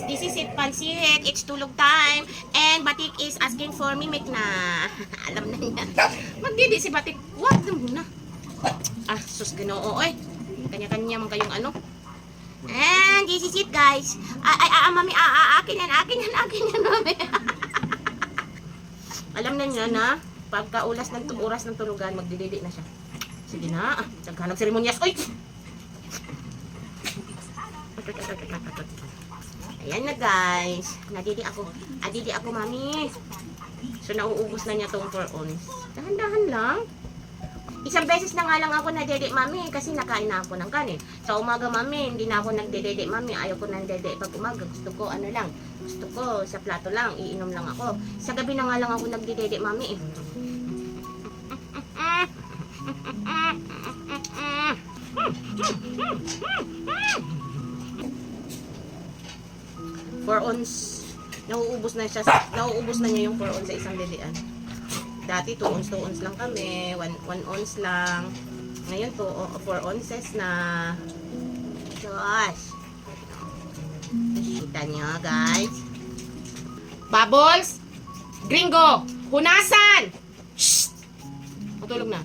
guys, this is it pansit. It's tulog time. And Batik is asking for mimik na. Alam na niya. Magdidi si Batik. Wag na muna. Ah, sus ginoo. Oy, kanya-kanya man kayong ano. And this is it guys. Ay, ay, ay, mami, ah, ah, akin yan, akin yan, akin yan, mami. Alam na niya na, pagka ulas ng oras ng tulugan, magdididi na siya. Sige na, ah, naghanap seremonyas. Oy! Ayan na guys. Nadidi ako. Adidi ako, mami. So, nauubos na niya tong 4 ons. Dahan-dahan lang. Isang beses na nga lang ako nadede, mami, kasi nakain na ako ng kanin. Sa umaga, mami, hindi na ako nagdedede, mami. Ayaw ko nang dede pag umaga. Gusto ko, ano lang, gusto ko, sa plato lang, iinom lang ako. Sa gabi na nga lang ako nagdedede, mami. Four ons. Nauubos na siya, nauubos na niya yung 4 ons sa isang dedean. Dati 2 ons, 2 ons lang kami, 1 1 ons lang. Ngayon to 4 onces na. Gosh. Kita niyo, guys. Bubbles! Gringo! Hunasan! Shh! Matulog na.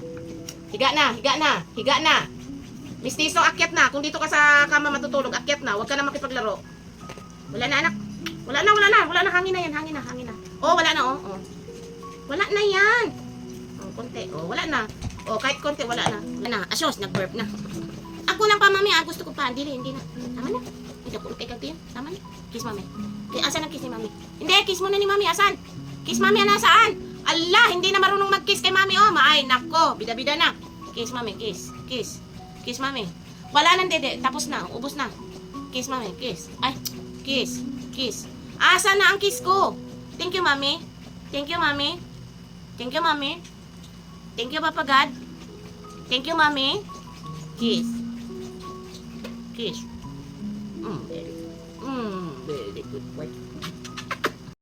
Higa na, higa na, higa na. Mistiso, akyat na. Kung dito ka sa kama matutulog, akyat na. Huwag ka na makipaglaro. Wala na, anak. Wala na, wala na. Wala na, hangin na yan, hangin na, hangin na. Oh, wala na, oh. oh. Wala na yan. Oh, konti. Oh, wala na. Oh, kahit konti, wala na. Wala na. Asyos, nag-burp na. Ako lang pa, mami. Ah, gusto ko pa. Hindi, hindi na. Tama na. Hindi ako kay kagtiyan. Tama na. Kiss, mami. Asan ang kiss ni mami? Hindi, kiss mo na ni mami. Asan? Kiss mami, nasaan? Allah, hindi na marunong mag-kiss kay mami. Oh, maay, nako. Bida-bida na. Kiss, mami. Kiss. Kiss. Kiss, mami. Wala nang dede. Tapos na. Ubos na. Kiss, mami. Kiss. Ay, kiss. Kiss. Asa na ang kiss ko? Thank you, mami. Thank you, mami. Thank you, mami. Thank you, Papa God. Thank you, mami. Kiss. Kiss. Mm, very, mm, very good boy.